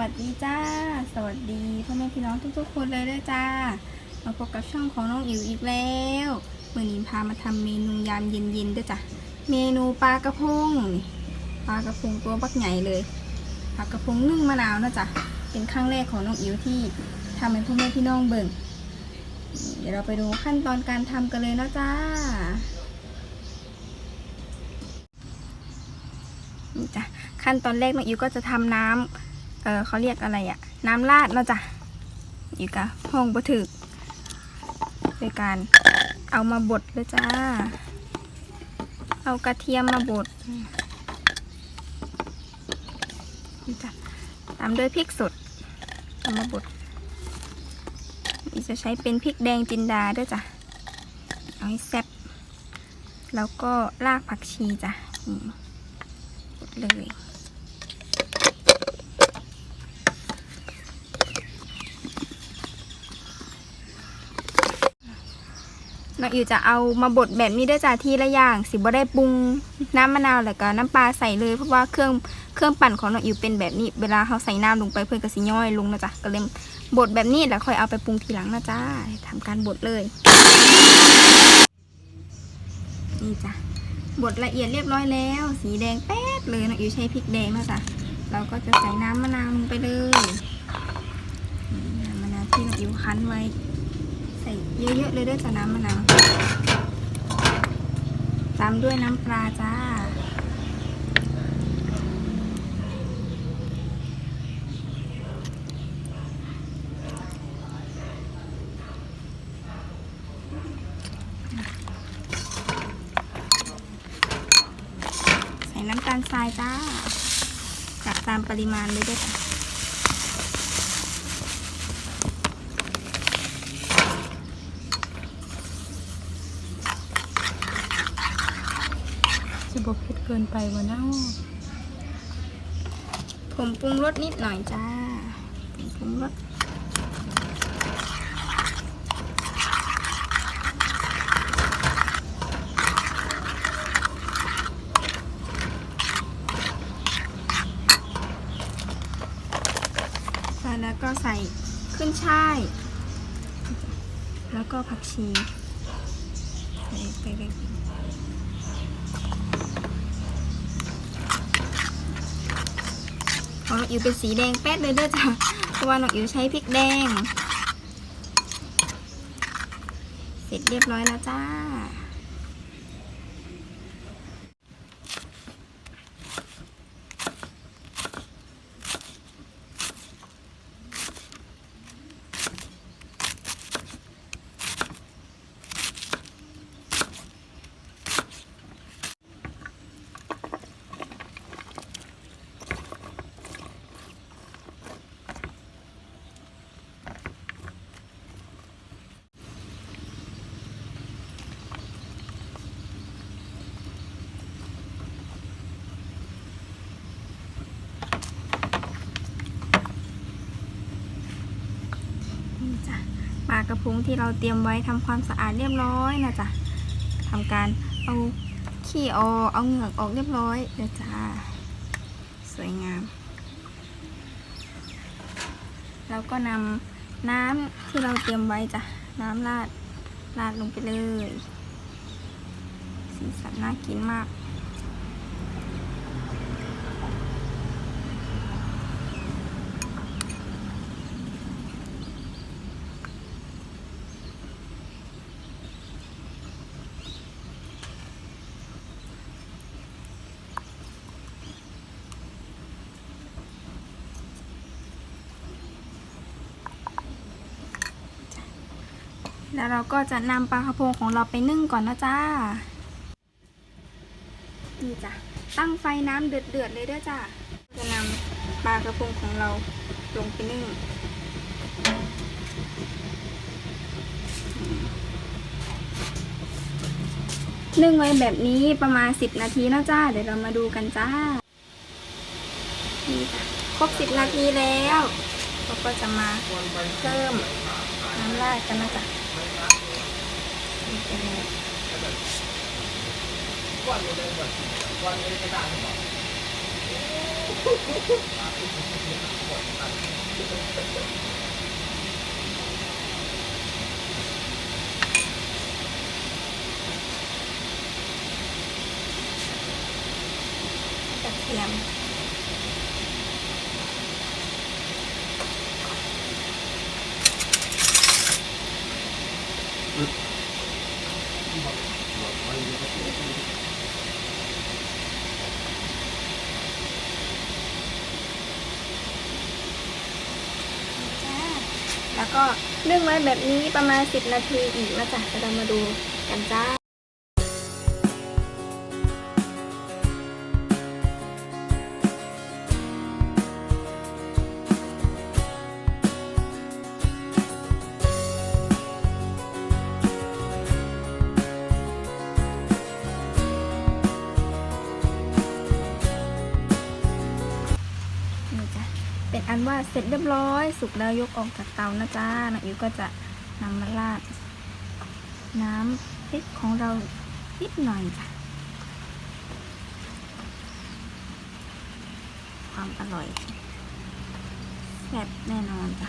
วัสดีจ้า สวัสดีพ่อแม่พี่น้องทุกๆคนเลยด้วยจ้า มาพบกับช่องของน้องอิ๋วอีกแล้วเมื่อนี้พามาทำเมนูยามเย็นๆด้วยจ้ะ เมนูปลากระพง ปลากระพงตัวบักใหญ่เลย ปลากระพงนึ่งมะนาวนะจ๊ะเป็นครั้งแรกของน้องอิ๋วที่ทำให้พ่อแม่พี่น้องเบิ่ง เดี๋ยวเราไปดูขั้นตอนการทำกันเลยนะจ้านี่จ้ะขั้นตอนแรกน้องอิ๋วก็จะทำน้ำ เออเขาเรียกอะไรอะน้ำราดเนาะจ้ะอยู่กับห้องประถึกโดยการเอามาบดเลยจ้า เอากระเทียมมาบดจ้ะตามด้วยพริกสดเอามาบดอีจะใช้เป็นพริกแดงจินดาด้วยจ้ะเอาให้แซ่บแล้วก็รากผักชีจ้ะเลย น้องอิวจะเอามาบดแบบนี้ได้จ้าทีละอย่าง สิบ่ได้ปรุงน้ำมะนาวแล้วก็น้ำปลาใส่เลยเพราะว่าเครื่องเครื่องปั่นของน้องอิวเป็นแบบนี้ เวลาเขาใส่น้ำลงไปเพื่อนก็สิย่อยลงนะจ๊ะก็เลยบดแบบนี้แล้วค่อยเอาไปปรุงทีหลังนะจ้าทำการบดเลยนี่จ้ะบดละเอียดเรียบร้อยแล้ว สีแดงแป๊ดเลยน้องอิวใช้พริกแดงนะจ๊ะเราก็จะใส่น้ำมะนาวลงไปเลยน้ำมะนาวที่น้องอิวคั้นไว้ ใส่เยอะๆเลยด้วยจ้ะน้ำมะนาวตามด้วยน้ำปลาจ้า ใส่น้ำตาลทรายจ้า จัดตามปริมาณเลยด้วยจ้ะ จะบอกเผ็ดเกินไปวะเน่าผมปรุงรสนิดหน่อยจ้าผมปรุงรสแล้วก็ใส่ขึ้นช่าย แล้วก็ผักชี ไปเลย ของน้องอิ๋วเป็นสีแดงแป๊ดเลยเด้อจ้ะเพราะว่าน้องอิ๋วใช้พริกแดง เสร็จเรียบร้อยแล้วจ้า นี่จ้ะ ปลากระพงที่เราเตรียมไว้ทำความสะอาดเรียบร้อยนะจ๊ะทำการเอาขี้ออกเอาเหงือกออกเรียบร้อยเลยจ้าสวยงามแล้วก็นำน้ำที่เราเตรียมไว้จ้ะน้ำราดราดลงไปเลย สีสันน่ากินมาก แล้วเราก็จะนำปลากระพงของเราไปนึ่งก่อนนะจ้า นี่จ้ะ ตั้งไฟน้ำเดือดเดือดๆเลยเด้วยจ้าจะนำปลากระพงของเราลงไปนึ่ง นึ่งไว้แบบนี้ประมาณ 10 นาทีนะจ้า เดี๋ยวเรามาดูกันจ้า นี่จ้ะ ครบ 10 นาทีแล้ว เราก็จะมาเพิ่มน้ำราดกันนะจ๊ะ กระเทียมจ้าแล้วก็ นึ่งไว้แบบนี้ประมาณ 10 นาทีอีกนะจ๊ะเดี๋ยวเรามาดูกันจ้า เป็นอันว่าเสร็จเรียบร้อย สุกแล้วยกออกจากเตานะจ๊ะน้องอิ๋วก็จะนำมาราดน้ำพริกของเรานิดหน่อยจ้ะความอร่อยแซ่บแน่นอนจ้ะ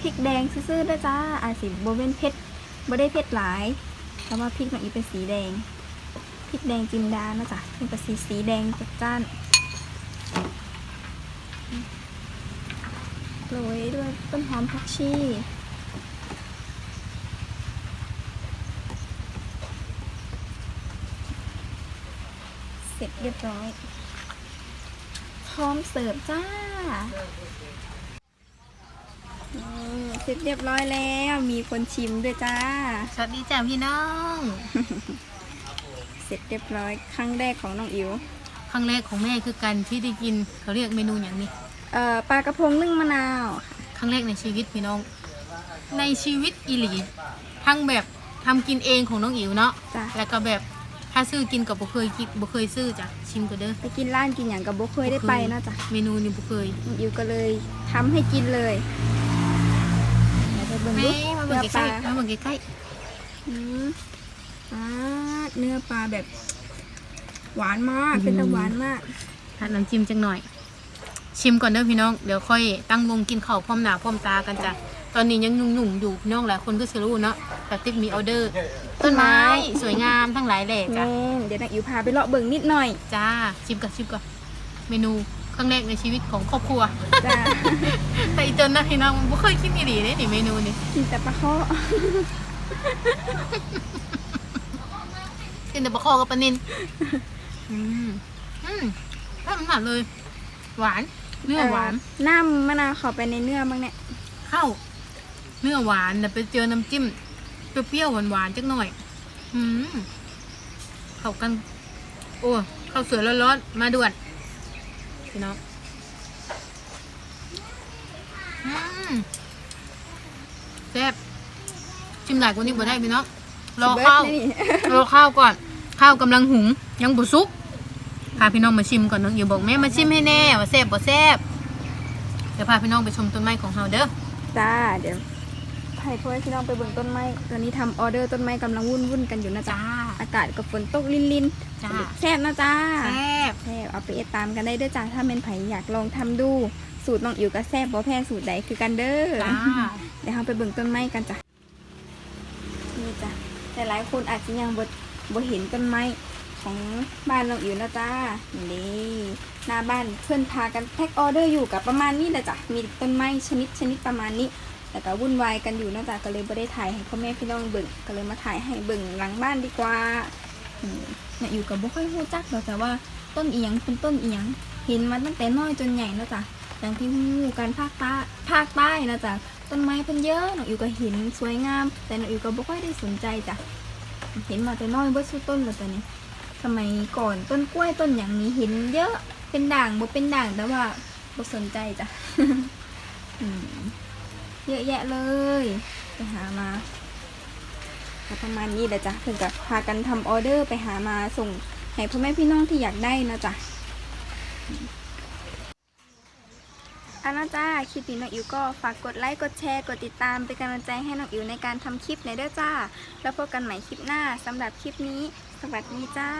พริกแดงซื่อๆด้วยจ้าอาจสิบเวนเผ็ดบ่ได้เผ็ดหลายแต่ว่าพริกน้องอิ๋วเป็นสีแดงพริกแดงจินดานะจ๊ะเป็นกระสีสีแดงจัดจ้าน โรยด้วยต้นหอมผักชีเสร็จเรียบร้อยพร้อมเสิร์ฟจ้าอืมเสร็จเรียบร้อยแล้ว มีคนชิมด้วยจ้า สวัสดีจ้าพี่น้อง เสร็จเรียบร้อยครั้งแรกของน้องอิ๋วครั้งแรกของแม่คือกันที่ได้กินเขาเรียกเมนูอย่างนี้ เอ่อปลากระพงนึ่งมะนาวครั้งแรกในชีวิตพี่น้อง ในชีวิตอีหลี ทั้งแบบทำกินเองของน้องอิ๋วเนาะ จ้ะแล้วก็แบบถ้าซื้อกินกับบ่เคยกินบ่เคยซื้อจ้ะชิมก็เด้อไปกินร้านกินอย่างกับบ่เคยได้ไปเนาะจ้ะเมนูนี้บ่เคย น้องอิ๋วก็เลยทำให้กินเลยเดี๋ยวไปเบิ่งแม่ดูมาเบิ่งเนื้อใกปล้ลาๆมาเบิ่งใกล้อืมอ่าเนื้อปลาแบบ หวานมากเป็นตะหวานมากๆทานน้ำจิ้มจังหน่อย ชิมก่อนเด้อพี่น้องเดี๋ยวค่อยตั้งวงกินข้าวพร้อมหน้าพร้อมตากันจ้ะตอนนี้ยังยุ่งๆอยู่พี่น้องหลายคนก็สิรู้เนาะแต่ติ๊กมีออเดอร์ ต้นไม้สวยงามทั้งหลายแหล่จ้ะแม่นเดี๋ยวนางอิ๋วพาไปเลาะเบิ่งนิดหน่อยจ้าชิมก่อนชิมก่อนเมนูครั้งแรกในชีวิตของครอบครัว จ้าแต่อีจนนะพี่น้องไม่เคยคิดอีหลีเลยนี่เมนูนี้กินแต่ปลาเคาะกินแต่ปลาคอกับปลานินอืมอืมถ้ามันหวานเลยหวาน เนื้อหวาน น้ำมะนาวเข้าไปในเนื้อบ้างเนี่ยเข้า เนื้อหวานแต่ไปเจอน้ำจิ้มเปรี้ยวๆหวานๆจักหน่อย อืมเข้ากัน โอ้ข้าวสวยร้อนๆมาด่วนพี่น้องอืมแซ่บชิมหลายกว่านี้บ่ได้พี่น้องรอข้าวสิเบิดนี่รอข้าวก่อน ข้าวกำลังหุงยังบุสุกพาพี่น้องมาชิมก่อนน้องอยู่บอกแม่มาชิมให้แน่ว่าแซ่บบ่แซ่บเดี๋ยวพาพี่น้องไปชมต้นไม้ของเฮาเด้อจ้าเดี๋ยวให้พ่อให้พี่น้องไปเบิ่งต้นไม้ตอนนี้ทำออเดอร์ต้นไม้กำลังวุ่นวุ่นๆกันอยู่นะจ๊ะจ้า อากาศกับฝนตกลินลินจ้าแซ่บนะจ้าแซ่บแซ่บเอาไปเอ็ดตามกันได้เด้อจ้าถ้าเป็นไผอยากลองทำดู สูตรน้องอิ๋วกับแซ่บบ่แพ้สูตรใดคือกันเด้อจ้าเดี๋ยวเราไปเบิ่งต้นไม้กันจ้ะนี่จ้ะแต่หลายคนอาจจะยังบ่บ่เห็นต้นไม้ ของบ้านน้องอิ๋วนะจ้านี่หน้าบ้านเพื่อนพากันแพ็คออเดอร์อยู่กับประมาณนี้แหละจ้ะมีต้นไม้ชนิดชนิดประมาณนี้ แต่ก็วุ่นวายกันอยู่นะจ๊ะก็เลยไม่ได้ถ่ายให้พ่อแม่พี่น้องเบิ่งก็เลยมาถ่ายให้เบิ่งหลังบ้านดีกว่าอืมเนี่ยอยู่กับบ่ค่อยรู้จักหรอกแต่ว่าต้นเอียงเป็นต้นเอียง เห็นมาตั้งแต่น้อยจนใหญ่นะจ๊ะอย่างที่ฮู้กันภาคใต้ภาคใต้นะจ๊ะต้นไม้เพิ่นเยอะน้องอิวก็เห็นสวยงาม แต่หน้องอิวก็บ่ค่อยได้สนใจจ้ะเห็นมาแต่น้อยเบิดสู้ต้นแล้วตอนนี้ สมัยก่อนต้นกล้วยต้นอย่างนี้เห็นเยอะเป็นด่างบ่เป็นด่างแต่ว่าบ่สนใจจ้ะเยอะแยะเลย ไปหามาประมาณนี้แหละจ้ะเพิ่งกับพากันทำออเดอร์ไปหามาส่งให้พ่อแม่พี่น้องที่อยากได้นะจ๊ะ อันนะจ้าคลิปนี้น้องอิ๋วก็ฝากกดไลค์กดแชร์กดติดตามเป็นกำลังใจให้น้องอิ๋วในการทำคลิปในเด้อจ้า แล้วพบกันใหม่คลิปหน้าสำหรับคลิปนี้ สวัสดีจ้า